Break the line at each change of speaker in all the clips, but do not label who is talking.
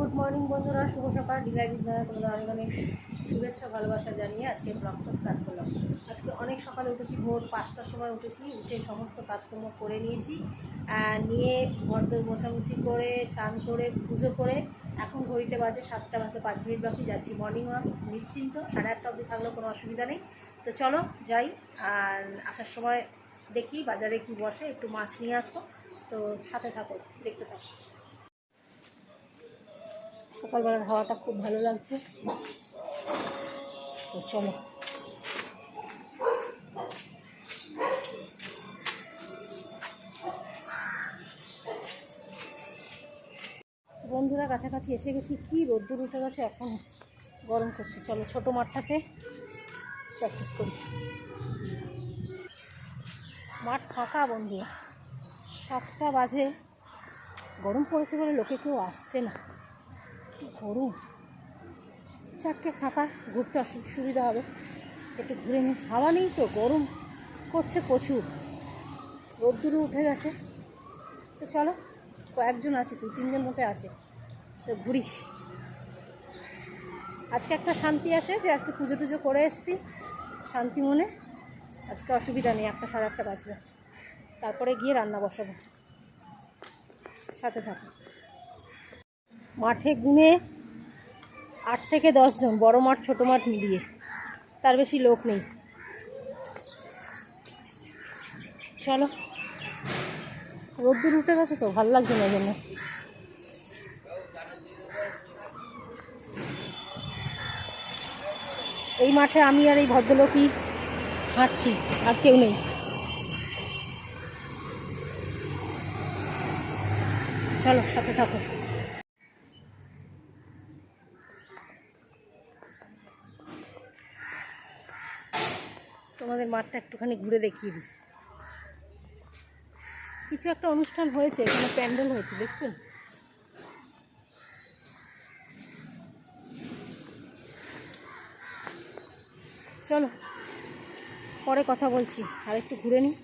Good morning বন্ধুরা। শুভ সকাল। Delay বিদ্যালয় তোমাদের অনেক অনেক শুভেচ্ছা, ভালোবাসা জানিয়ে আজকে ব্লগটা স্টার্ট করলাম। আজকে অনেক সকালে উঠেছি, ভোর পাঁচটার সময় উঠেছি, উঠে সমস্ত কাজকর্ম করে নিয়েছি নিয়ে ঘরদোর মোছামুছি করে স্নান করে, পুজো করে এখন ঘড়িতে বাজে সাতটা বাজতে পাঁচ মিনিট বাকি, যাচ্ছি মর্নিং ওয়াক নিশ্চিন্ত। সাড়ে আটটা অবধি থাকলেও কোনো অসুবিধা নেই। তো চলো যাই আর আসার সময় দেখি বাজারে কি বসে, একটু মাছ নিয়ে আসব। তো সাথে থাকো, দেখতে থাকো। সকালবেলার হাওয়াটা খুব ভালো লাগছে। তো চলো। বন্ধুরা, কাছাকাছি এসে গেছি। কি রোদ্দুর উঠে গেছে, এখন গরম করছে। চলো ছোট মাঠটাতে প্র্যাকটিস করি। মাঠ ফাঁকা বন্ধুরা। সাতটা বাজে। গরম পড়েছে বলে লোকে কেউ আসছে না। গরম? চারটে ফাঁকা, ঘুরতে সুবিধা হবে। একটু ঘুরে নিই হাওয়া নেই তো, গরম করছে প্রচুর। রোদ্দুরও উঠে গেছে। তো চলো, কয়েকজন আছে দু তিনজন মতো আছে। তো ঘুরি। আজকে একটা শান্তি আছে যে, আজকে পুজো টুজো করে এসেছি শান্তি মনে আজকে অসুবিধা নেই, একটা সাড়ে আটটা বাজবে। তারপরে গিয়ে রান্না বসাবো। সাথে থাকো। মাঠে গুনে আট থেকে জন, বড় মাঠ, ছোট মাঠ মিলিয়ে। তার বেশি লোক নেই। চলো। রোদ্দুর উঠে গেছে তো, ভালো লাগছে না জন্য এই মাঠে আমি আর এই ভদ্রলোকই হাঁটছি, আর কেউ নেই। চলো, সাথে থাকো। তোমাদের মাঠটা একটুখানি ঘুরে দেখিয়ে দিই। কিছু একটা অনুষ্ঠান হয়েছে, এখানে প্যান্ডেল হয়েছে, দেখছেন? চলো, পরে কথা বলছি, আর একটু ঘুরে নিই।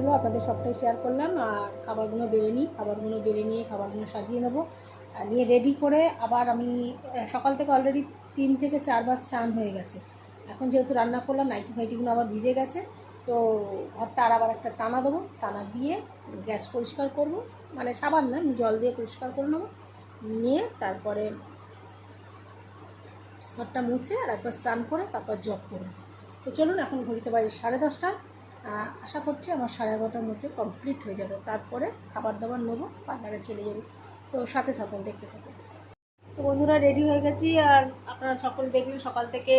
হলো, আপনাদের সবটাই শেয়ার করলাম। আর খাবারগুলো বেড়ে নিই, খাবারগুলো বেড়ে নিয়ে খাবারগুলো সাজিয়ে নেব। আর নিয়ে রেডি করে আবার আমি সকাল থেকে অলরেডি তিন থেকে চারবার চান হয়ে গেছে। এখন যেহেতু রান্না করলাম, নাইটি ফাইটিগুলো আবার ভিজে গেছে, তো ঘরটা আর আবার একটা টানা দেবো। টানা দিয়ে গ্যাস পরিষ্কার করব। মানে সাবান না জল দিয়ে পরিষ্কার করে নেব। নিয়ে তারপরে ঘরটা মুছে আর একবার স্নান করে তারপর জব করব। তো চলুন, এখন ঘড়িতে বাজে সাড়ে দশটা। আশা করছি আমার সাড়ে এগারোটার মধ্যে কমপ্লিট হয়ে যাবে। তারপরে খাবার দাবার নেব, পার্লারে চলে যাব। তো সাথে থাকুন, দেখতে থাকুন। তো বন্ধুরা রেডি হয়ে গেছি আর আপনারা সকল দেখবেন সকাল থেকে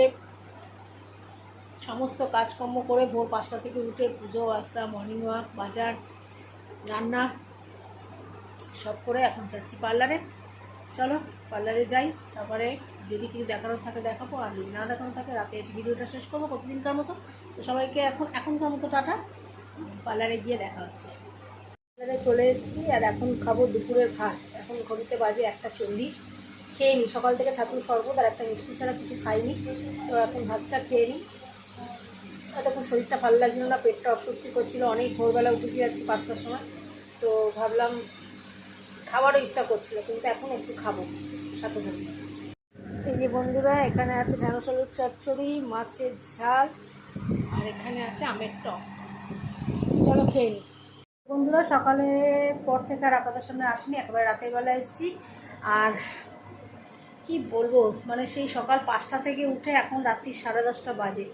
সমস্ত কাজকর্ম করে ভোর পাঁচটা থেকে উঠে পুজো আসা মর্নিং ওয়াক বাজার, রান্না সব করে এখন যাচ্ছি পার্লারে। চলো, পার্লারে যাই, তারপরে যদি কিছু দেখানোর থাকে দেখাবো, আর যদি না দেখানো থাকে, রাতে এসে ভিডিওটা শেষ করব প্রতিদিনকার মতো। তো সবাইকে এখন, এখনকার মতো টাটা। পার্লারে গিয়ে দেখা হচ্ছে। পার্লারে চলে এসেছি, আর এখন খাব দুপুরের ভাত। এখন ঘড়িতে বাজে একটা চল্লিশ। খেয়ে নিই সকাল থেকে ছাতুর শরবত আর একটা মিষ্টি ছাড়া কিছু খাইনি। তো এখন ভাতটা খেয়ে নিই আর দেখুন শরীরটা ভালো লাগছিল না, পেটটা অস্বস্তি করছিল। অনেক ভোরবেলা উঠেছি আজকে পাঁচটার সময়। তো ভাবলাম খাওয়ারও ইচ্ছা করছিল, কিন্তু এখন একটু খাব, সাথে সাথে এই যে বন্ধুরা, এখানে আছে ঢেঁড়স আলুর চচ্চড়ি, মাছের ঝাল, আর এখানে আছে আমের টক। চলো খেয়ে নিই বন্ধুরা, সকালে পর থেকে আর আপনাদের সামনে আসিনি, একেবারে রাতের বেলা এসেছি। আর কি বলব মানে সেই সকাল পাঁচটা থেকে উঠে এখন রাত্রি সাড়ে দশটা বাজে।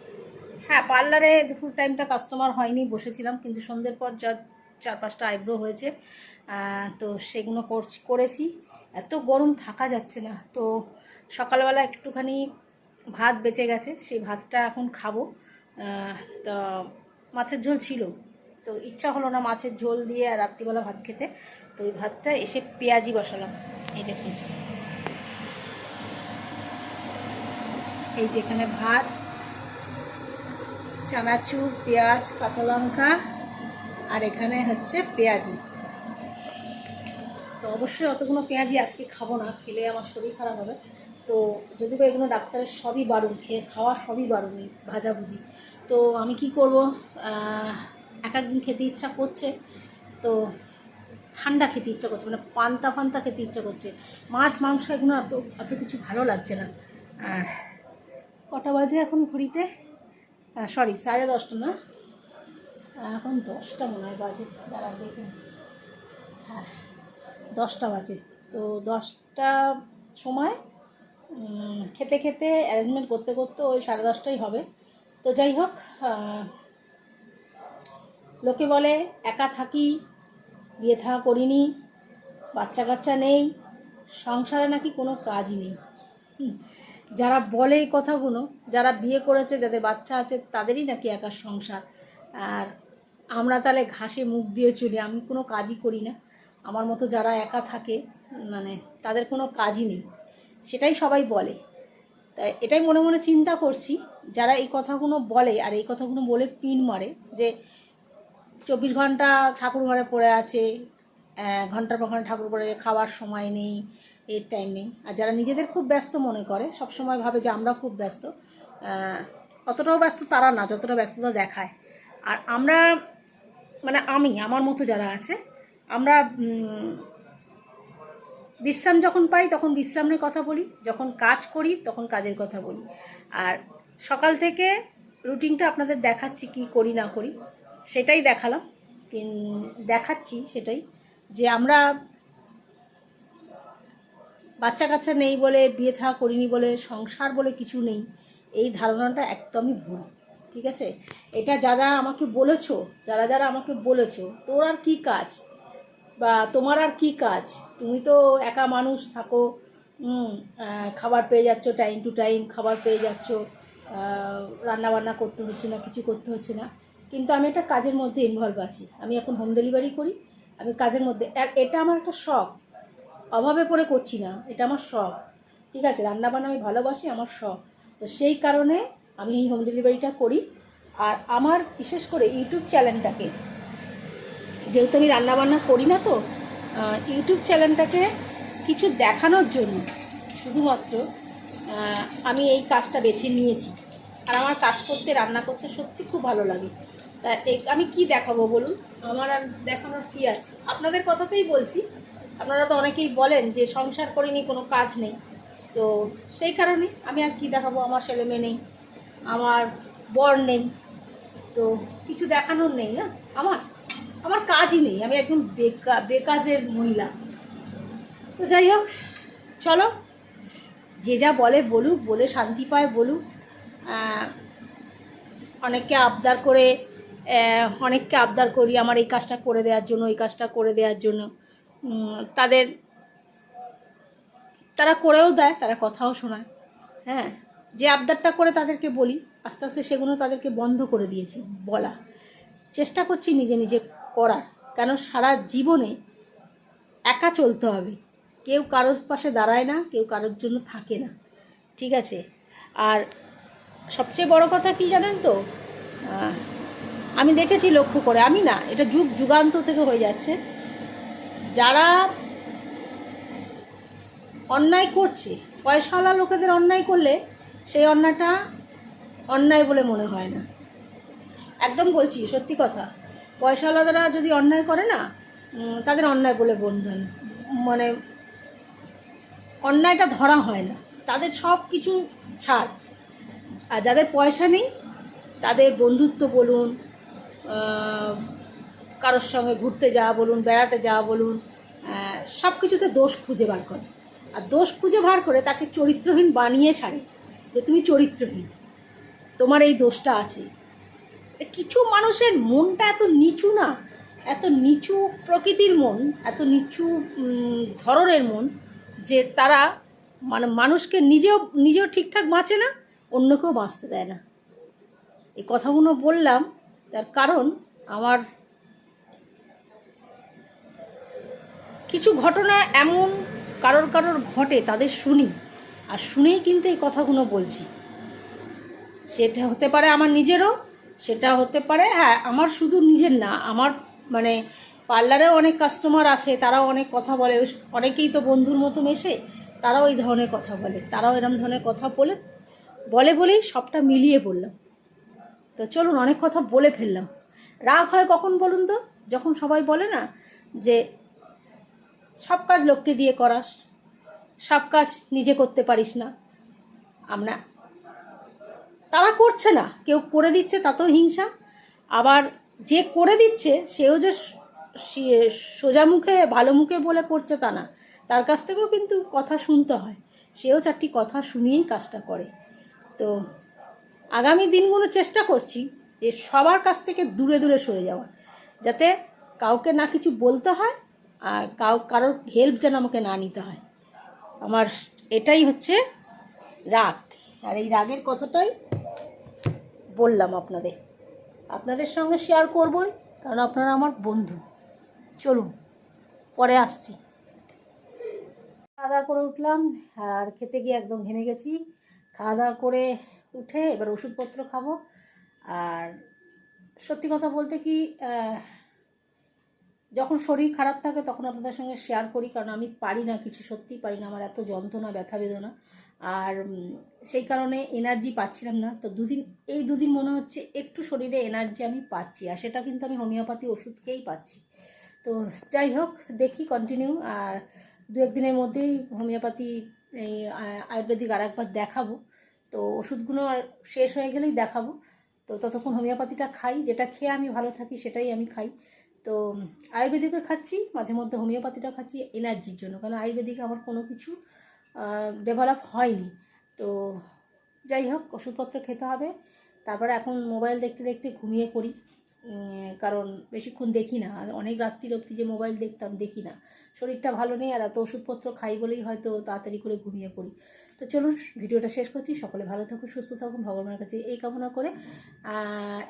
হ্যাঁ পার্লারে দুপুর টাইমটা কাস্টমার হয়নি, বসেছিলাম, কিন্তু সন্ধ্যের পর যা, চার পাঁচটা আইব্রো হয়েছে। তো সেগুলো করছি- করেছি। এত গরম থাকা যাচ্ছে না, তো সকালবেলা একটুখানি ভাত বেঁচে গেছে, সেই ভাতটা এখন খাব। তা মাছের ঝোল ছিল, তো ইচ্ছা হলো না মাছের ঝোল দিয়ে আর রাত্রিবেলা ভাত খেতে। তো ওই ভাতটা এসে পেঁয়াজি বসালাম, এই দেখুন। এই যেখানে ভাত, চানাচুর, পেঁয়াজ, কাঁচা লঙ্কা, আর এখানে হচ্ছে পেঁয়াজি। তো অবশ্যই অতগুলো পেঁয়াজি আজকে খাব না, খেলে আমার শরীর খারাপ হবে। তো যদি এগুলো ডাক্তারের সবই বারণ, খেয়ে খাওয়া সবই বারণই, ভাজাভুজি, তো আমি কি করব? এক একদিন খেতে ইচ্ছা করছে, তো ঠান্ডা খেতে ইচ্ছা করছে মানে পান্তা ফান্তা খেতে ইচ্ছা করছে। মাছ, মাংস এগুলো অত অত কিছু ভালো লাগছে না। আর কটা বাজে এখন ঘড়িতে? সরি সাড়ে দশটা না? এখন দশটা মনে হয় বাজে দাঁড়া দেখুন হ্যাঁ দশটা বাজে। তো দশটা সময় খেতে খেতে অ্যারেঞ্জমেন্ট করতে করতে ওই সাড়ে দশটাই হবে। তো যাই হোক লোকে বলে, একা থাকি, বিয়ে থাকা করিনি, বাচ্চা কাচ্চা নেই, সংসারে নাকি কোনো কাজই নেই। যারা বলে এই কথাগুলো, যারা বিয়ে করেছে, যাদের বাচ্চা আছে, তাদেরই নাকি একার সংসার। আর আমরা তাহলে ঘাসে মুখ দিয়ে চলি, আমি কোনো কাজই করি না। আমার মতো যারা একা থাকে মানে তাদের কোনো কাজই নেই। সেটাই সবাই বলে। তাই এটাই মনে মনে চিন্তা করছি, যারা এই কথাগুলো বলে আর এই কথাগুলো বলে পিন মারে যে চব্বিশ ঘণ্টা ঠাকুর ঘরে পড়ে আছে ঘণ্টার পর ঘণ্টা ঠাকুর ঘরে খাওয়ার সময় নেই, এর টাইম নেই। আর যারা নিজেদের খুব ব্যস্ত মনে করে সব সময় ভাবে যে আমরা খুব ব্যস্ত অতটাও ব্যস্ত তারা না, যতটা ব্যস্ততা দেখায়। আর আমরা মানে আমি, আমার মতো যারা আছে, আমরা বিশ্রাম যখন পাই, তখন বিশ্রামের কথা বলি। যখন কাজ করি, তখন কাজের কথা বলি। আর সকাল থেকে রুটিনটা আপনাদের দেখাচ্ছি কি করি, না করি, সেটাই দেখালাম। দেখাচ্ছি সেটাই যে আমরা বাচ্চা কাচ্চা নেই বলে, বিয়ে থাকা করিনি বলে, সংসার বলে কিছু নেই, এই ধারণাটা একদমই ভুল, ঠিক আছে? এটা যারা আমাকে বলেছ, যারা যারা আমাকে বলেছ, তোর আর কি কাজ? বা তোমার আর কি কাজ? তুমি তো একা মানুষ থাকো খাবার পেয়ে যাচ্ছ টাইম টু টাইম খাবার পেয়ে যাচ্ছ রান্না বান্না করতে হচ্ছে না, কিছু করতে হচ্ছে না। কিন্তু আমি একটা কাজের মধ্যে ইনভলভ আছি। আমি এখন হোম ডেলিভারি করি। আমি কাজের মধ্যে এটা আমার একটা শখ। অভাবে পড়ে করছি না, এটা আমার শখ। ঠিক আছে রান্নাবান্না আমি ভালোবাসি, আমার শখ। তো সেই কারণে আমি এই হোম ডেলিভারিটা করি। আর আমার বিশেষ করে ইউটিউব চ্যানেলটাকে যেহেতু আমি রান্নাবান্না করি না তো ইউটিউব চ্যানেলটাকে কিছু দেখানোর জন্য শুধুমাত্র আমি এই কাজটা বেছে নিয়েছি। আর আমার কাজ করতে, রান্না করতে সত্যি খুব ভালো লাগে। তা আমি কি দেখাবো বলুন? আমার আর দেখানোর কী আছে? আপনাদের কথাতেই বলছি। আপনারা তো অনেকেই বলেন যে সংসার করিনি, কোনো কাজ নেই। তো সেই কারণে আমি আর কি দেখাবো? আমার ছেলে মেয়ে নেই, আমার বর নেই। তো কিছু দেখানোর নেই না? আমার? আমার কাজই নেই, আমি একদম বেকা, বেকাজের মহিলা। তো যাই হোক, চলো, যে যা বলে বলুক, বলে শান্তি পায়, বলুক। অনেককে আবদার করে অনেককে আবদার করি আমার এই কাজটা করে দেওয়ার জন্য, এই কাজটা করে দেওয়ার জন্য। তাদের, তারা করেও দেয়, তারা কথাও শোনায়। হ্যাঁ যে আবদারটা করে তাদেরকে বলি, আস্তে আস্তে সেগুলো তাদেরকে বন্ধ করে দিয়েছি, বলা। চেষ্টা করছি নিজে নিজে করার। কেন সারা জীবনে একা চলতে হবে। কেউ কারোর পাশে দাঁড়ায় না, কেউ কারোর জন্য থাকে না। ঠিক আছে? আর সবচেয়ে বড় কথা কি জানেন তো? আমি দেখেছি লক্ষ্য করে। আমি না, এটা যুগ যুগান্ত থেকে হয়ে যাচ্ছে। যারা অন্যায় করছে, পয়সাওয়ালা লোকেদের অন্যায় করলে সেই অন্যায়টা অন্যায় বলে মনে হয় না। একদম বলছি, সত্যি কথা। পয়সাওয়ালারা যদি অন্যায় করে না তাদের অন্যায় বলে বন্ধন। মানে অন্যায়টা ধরা হয় না। তাদের সব কিছু ছাড়। আর যাদের পয়সা নেই, তাদের বন্ধুত্ব বলুন কারোর সঙ্গে ঘুরতে যাওয়া বলুন, বেড়াতে যাওয়া বলুন সব কিছুতে দোষ খুঁজে বার করে। আর দোষ খুঁজে বার করে তাকে চরিত্রহীন বানিয়ে ছাড়ে, যে তুমি চরিত্রহীন। তোমার এই দোষটা আছে। কিছু মানুষের মনটা এত নিচু না, এত নিচু প্রকৃতির মন, এত নিচু ধরনের মন যে তারা মানে মানুষকে নিজেও নিজেও ঠিকঠাক বাঁচে না, অন্যকেও বাঁচতে দেয় না। এই কথাগুলো বললাম, তার কারণ আমার কিছু ঘটনা এমন কারোর কারোর ঘটে, তাদের শুনি, আর শুনেই কিন্তু এই কথাগুলো বলছি। সেটা হতে পারে আমার নিজেরও সেটা হতে পারে হ্যাঁ আমার শুধু নিজের না, আমার মানে পার্লারেও অনেক কাস্টমার আসে, তারাও অনেক কথা বলে অনেকেই তো বন্ধুর মতো মেশে তারাও এই ধরনের কথা বলে, তারাও এরম ধরনের কথা বলে বলে বলেই সবটা মিলিয়ে বললাম। তো চলুন, অনেক কথা বলে ফেললাম। রাগ হয় কখন বলুন তো? যখন সবাই বলে না যে সব কাজ লোককে দিয়ে করাস, সব কাজ নিজে করতে পারিস না, আমরা তারা করছে না। কেউ করে দিচ্ছে তাতেও হিংসা। আবার যে করে দিচ্ছে, সেও যে সোজা মুখে, ভালো মুখে বলে করছে তা না। তার কাছ থেকেও কিন্তু কথা শুনতে হয়। সেও চারটি কথা শুনিয়েই কাজটা করে। তো আগামী দিনগুলো চেষ্টা করছি যে সবার কাছ থেকে দূরে দূরে সরে যাওয়ার। যাতে কাউকে না কিছু বলতে হয় আর কাউ, কারোর হেল্প যেন আমাকে না নিতে হয়। আমার এটাই হচ্ছে রাগ। আর এই রাগের কথাটাই বললাম আপনাদের। আপনাদের সঙ্গে শেয়ার করবই, কারণ আপনারা আমার বন্ধু। চলুন, পরে আসছি। খাওয়া দাওয়া করে উঠলাম, আর খেতে গিয়ে একদম ঘেমে গেছি। খাওয়া দাওয়া করে উঠে এবার ওষুধপত্র খাব। আর সত্যি কথা বলতে কি যখন শরীর খারাপ থাকে তখন আপনাদের সঙ্গে শেয়ার করি, কারণ আমি পারি না কিছু, সত্যিই পারি না। আমার এত যন্ত্রণা, ব্যথা, বেদনা। আর সেই কারণে এনার্জি পাচ্ছিলাম না। তো দুদিন, এই দুদিন মনে হচ্ছে একটু শরীরে এনার্জি আমি পাচ্ছি, আর সেটা কিন্তু আমি হোমিওপ্যাথি ওষুধ খেয়েই পাচ্ছি। তো যাই হোক, দেখি কন্টিনিউ আর দু একদিনের মধ্যেই হোমিওপ্যাথি এই আয়ুর্বেদিক আর একবার দেখাবো। তো ওষুধগুলো আর শেষ হয়ে গেলেই দেখাবো। তো ততক্ষণ হোমিওপ্যাথিটা খাই, যেটা খেয়ে আমি ভালো থাকি সেটাই আমি খাই। তো আয়ুর্বেদিকও খাচ্ছি, মাঝে মধ্যে হোমিওপ্যাথিটা খাচ্ছি এনার্জির জন্য। কারণ আয়ুর্বেদিক আমার কোনো কিছু ডেভেলপ হয়নি। তো যাই হোক, ওষুধপত্র খেতে হবে। তারপরে এখন মোবাইল দেখতে দেখতে ঘুমিয়ে পড়ি। কারণ বেশিক্ষণ দেখি না। অনেক রাত্রির অবধি যে মোবাইল দেখতাম, দেখি না। শরীরটা ভালো নেই, আর এত ওষুধপত্র খাই বলেই হয়তো তাড়াতাড়ি করে ঘুমিয়ে পড়ি। তো চলুন, ভিডিওটা শেষ করছি। সকলে ভালো থাকুন, সুস্থ থাকুন, ভগবানের কাছে এই কামনা করে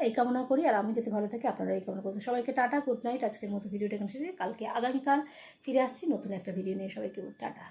এই কামনা করি। আর আমি যাতে ভালো থাকি আপনারা এই কামনা করতে সবাইকে টাটা গুড নাইট আজকের মতো ভিডিওটা এখানে শেষে কালকে আগামীকাল ফিরে আসছি নতুন একটা ভিডিও নিয়ে। সবাইকে টাটা।